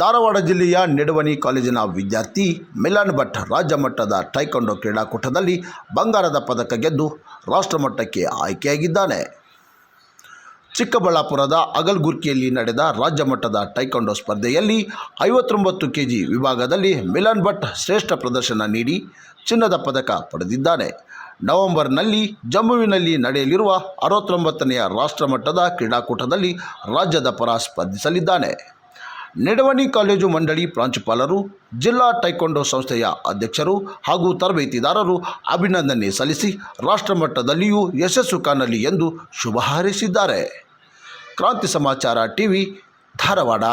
ಧಾರವಾಡ ಜಿಲ್ಲೆಯ ನೆಡವಣಿ ಕಾಲೇಜಿನ ವಿದ್ಯಾರ್ಥಿ ಮಿಲನ್ ಭಟ್ ರಾಜ್ಯ ಮಟ್ಟದ ಟೈಕೊಂಡೋ ಕ್ರೀಡಾಕೂಟದಲ್ಲಿ ಬಂಗಾರದ ಪದಕ ಗೆದ್ದು ರಾಷ್ಟ್ರಮಟ್ಟಕ್ಕೆ ಆಯ್ಕೆಯಾಗಿದ್ದಾನೆ. ಚಿಕ್ಕಬಳ್ಳಾಪುರದ ಅಗಲ್ಗುರ್ಕಿಯಲ್ಲಿ ನಡೆದ ರಾಜ್ಯ ಮಟ್ಟದ ಟೈಕೊಂಡೋ ಸ್ಪರ್ಧೆಯಲ್ಲಿ ಐವತ್ತೊಂಬತ್ತು ಕೆ ಜಿ ವಿಭಾಗದಲ್ಲಿ ಮಿಲನ್ ಭಟ್ ಶ್ರೇಷ್ಠ ಪ್ರದರ್ಶನ ನೀಡಿ ಚಿನ್ನದ ಪದಕ ಪಡೆದಿದ್ದಾನೆ. ನವೆಂಬರ್ನಲ್ಲಿ ಜಮ್ಮುವಿನಲ್ಲಿ ನಡೆಯಲಿರುವ ಅರವತ್ತೊಂಬತ್ತನೆಯ ರಾಷ್ಟ್ರಮಟ್ಟದ ಕ್ರೀಡಾಕೂಟದಲ್ಲಿ ರಾಜ್ಯದ ಪರ ಸ್ಪರ್ಧಿಸಲಿದ್ದಾನೆ. ನಿಡವಣಿ ಕಾಲೇಜು ಮಂಡಳಿ ಪ್ರಾಂಶುಪಾಲರು, ಜಿಲ್ಲಾ ಟೈಕೊಂಡೋ ಸಂಸ್ಥೆಯ ಅಧ್ಯಕ್ಷರು ಹಾಗೂ ತರಬೇತಿದಾರರು ಅಭಿನಂದನೆ ಸಲ್ಲಿಸಿ ರಾಷ್ಟ್ರಮಟ್ಟದಲ್ಲಿಯೂ ಯಶಸ್ಸು ಕಾಣಲಿ ಎಂದು ಶುಭ ಹಾರೈಸಿದ್ದಾರೆ. ಕ್ರಾಂತಿ ಸಮಾಚಾರ ಟಿವಿ, ಧಾರವಾಡ.